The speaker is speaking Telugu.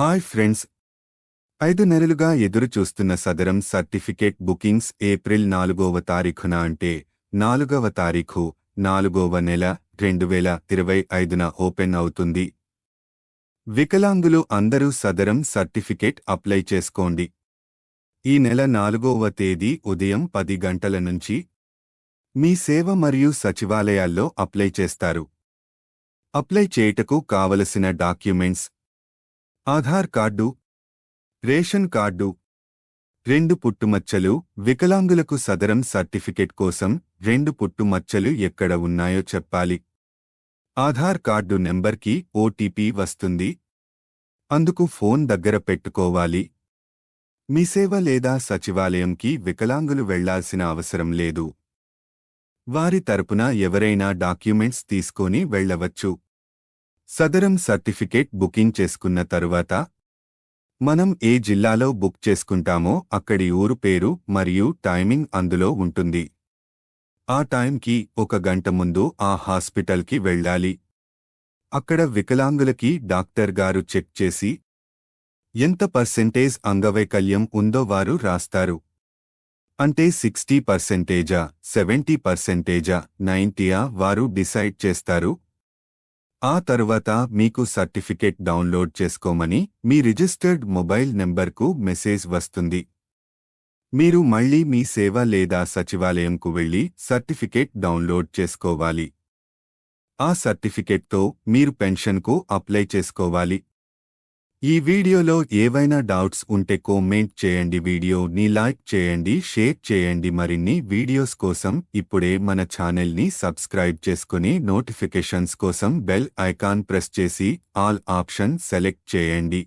Hi friends. ఐదు నెలలుగా ఎదురుచూస్తున్న సదరం సర్టిఫికేట్ బుకింగ్స్ ఏప్రిల్ నాలుగవ తారీఖున అంటే నాలుగవ తారీఖు నాలుగవ నెల రెండు వేల ఇరవై ఐదున ఓపెన్ అవుతుంది. వికలాంగులు అందరూ సదరం సర్టిఫికేట్ అప్లై చేసుకోండి. ఈ నెల నాలుగవ తేదీ ఉదయం పది గంటల నుంచి మీ సేవ మరియు సచివాలయాల్లో అప్లై చేస్తారు. అప్లై చేయుటకు కావలసిన documents Aadhaar card ration card రెండు పుట్టుమచ్చలు వికలాంగులకు సదరం సర్టిఫికెట్ కోసం రెండు పుట్టుమచ్చలు ఎక్కడ ఉన్నాయో చెప్పాలి. ఆధార్ కార్డు నెంబర్కి ఓటీపీ వస్తుంది. అందుకు ఫోన్ దగ్గర పెట్టుకోవాలి. మీ సేవ లేదా సచివాలయంకి వికలాంగులు వెళ్ళాల్సిన అవసరం లేదు. వారి తరపున ఎవరైనా డాక్యుమెంట్స్ తీసుకొని వెళ్ళవచ్చు. సదరం సర్టిఫికేట్ బుకింగ్ చేసుకున్న తరువాత మనం ఏ జిల్లాలో బుక్ చేసుకుంటామో అక్కడి ఊరు పేరు మరియు టైమింగ్ అందులో ఉంటుంది. ఆ టైంకి ఒక గంట ముందు ఆ హాస్పిటల్కి వెళ్ళాలి. అక్కడ వికలాంగులకి డాక్టర్ గారు చెక్ చేసి ఎంత పర్సెంటేజ్ అంగవైకల్యం ఉందో వారు రాస్తారు. అంటే సిక్స్టీ పర్సెంటేజా సెవెంటీ పర్సెంటేజా నైంటీయా వారు డిసైడ్ చేస్తారు. ఆ తర్వాత మీకు సర్టిఫికేట్ డౌన్లోడ్ చేసుకోమని మీ రిజిస్టర్డ్ మొబైల్ నెంబర్కు మెసేజ్ వస్తుంది. మీరు మళ్ళీ మీ సేవ లేదా సచివాలయంకు వెళ్ళి సర్టిఫికేట్ డౌన్లోడ్ చేసుకోవాలి. ఆ సర్టిఫికేట్తో మీరు పెన్షన్కు అప్లై చేసుకోవాలి. ఈ వీడియోలో ఏవైనా డౌట్స్ ఉంటే కామెంట్ చేయండి. వీడియోని లైక్ చేయండి షేర్ చేయండి. మరిన్ని వీడియోస్ కోసం ఇప్పుడే మన ఛానల్ని సబ్స్క్రైబ్ చేసుకుని నోటిఫికేషన్స్ కోసం బెల్ ఐకాన్ ప్రెస్ చేసి ఆల్ ఆప్షన్ సెలెక్ట్ చేయండి.